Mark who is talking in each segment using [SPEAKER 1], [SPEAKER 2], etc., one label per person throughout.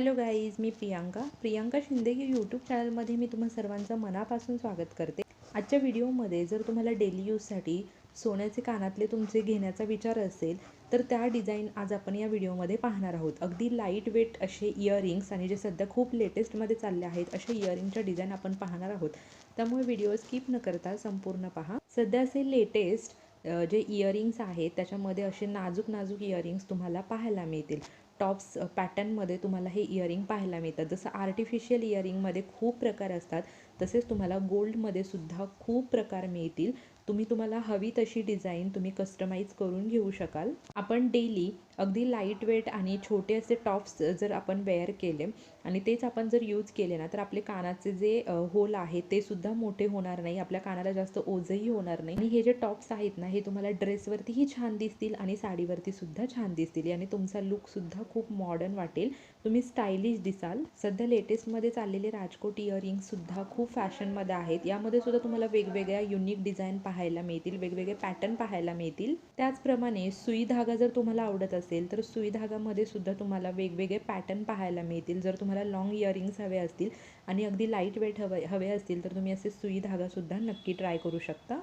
[SPEAKER 1] Hello guys मी प्रियांका. प्रियांका शिंदे या YouTube चॅनलमध्ये मी तुम्हा सर्वांचं मनापासून स्वागत करते. आजच्या व्हिडिओमध्ये जर तुम्हाला डेली यूजसाठी सोन्याचे कानातले तुमचे घेण्याचा विचार असेल तर त्या डिझाईन आज आपण या व्हिडिओमध्ये पाहणार आहोत. अगदी लाइट वेट असे इयरिंग्स आणि जे सध्या खूप लेटेस्टमध्ये चालले आहेत अशा इयरिंगच्या डिझाईन आपण पाहणार आहोत. त्यामुळे व्हिडिओ स्किप न करता संपूर्ण पहा. सध्या असे लेटेस्ट जे इयरिंग्स आहेत त्याच्यामध्ये असे नाजूक नाजूक इयरिंग्स तुम्हाला पाहायला मिळतील. टॉप्स पॅटर्नमध्ये तुम्हाला हे इयरिंग पाहायला मिळतात. जसं आर्टिफिशियल इयरिंगमध्ये खूप प्रकार असतात तसेच तुम्हाला गोल्डमध्ये सुद्धा खूप प्रकार मिळतील. तुम्ही तुम्हाला हवी तशी डिझाईन तुम्ही कस्टमाइज करून घेऊ शकाल. आपण डेली अगदी लाइट वेट आणि छोटे असे टॉप्स जर आपण वेअर केले आणि तेच आपण जर यूज केले ना तर आपले कानाचे जे होल आहे ते सुद्धा मोठे होणार नाही. आपल्या कानाला जास्त ओझही होणार नाही. आणि हे जे टॉप्स आहेत ना हे तुम्हाला ड्रेसवरतीही छान दिसतील आणि साडीवरती सुद्धा छान दिसतील. आणि तुमचा लुकसुद्धा खूप मॉडर्न वाटेल. तुम्ही स्टायलिश दिसाल. सध्या लेटेस्टमध्ये चाललेले राजकोट इयरिंगसुद्धा खूप फॅशनमध्ये आहेत. यामध्ये सुद्धा तुम्हाला वेगवेगळ्या युनिक डिझाईन पाहायला मिळतील वेगवेगळे पॅटर्न पाहायला मिळतील. त्याचप्रमाणे सुई धागा जर तुम्हाला आवडत असेल तर सुई धागामध्ये सुद्धा तुम्हाला वेगवेगळे पॅटर्न पाहायला मिळतील. जर तुम्हाला लॉंग इयरिंग्स हवे असतील आणि अगदी लाइट वेट हवे हवे असतील तर तुम्ही असे सुई धागासुद्धा नक्की ट्राय करू शकता.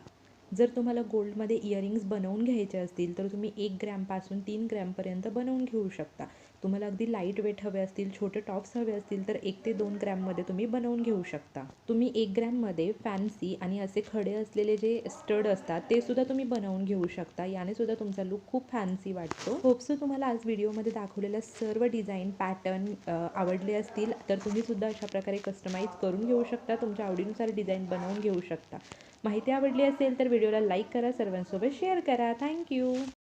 [SPEAKER 1] जर तुम्हाला गोल्डमध्ये इयरिंग्स बनवून घ्यायचे असतील तर तुम्ही एक ग्रॅमपासून तीन ग्रॅमपर्यंत बनवून घेऊ शकता. तुम्हाला अगदी लाइट वेट हवे असतील छोटे टॉप्स हवे असतील तर एक ते दोन ग्रॅममध्ये तुम्ही बनवून घेऊ शकता. तुम्ही एक ग्रॅममध्ये फॅन्सी आणि असे खडे असलेले जे स्टड असतात ते सुद्धा तुम्ही बनवून घेऊ शकता. याने सुद्धा तुमचा लुक खूप फॅन्सी वाटतो. होप्सो तुम्हाला आज व्हिडिओमध्ये दाखवलेल्या सर्व डिझाईन पॅटर्न आवडले असतील तर तुम्ही सुद्धा अशा प्रकारे कस्टमाइज करून घेऊ शकता. तुमच्या आवडीनुसार डिझाईन बनवून घेऊ शकता. माहिती आवडली असेल तर व्हिडिओला लाईक करा सर्वांसोबत शेअर करा. थँक्यू.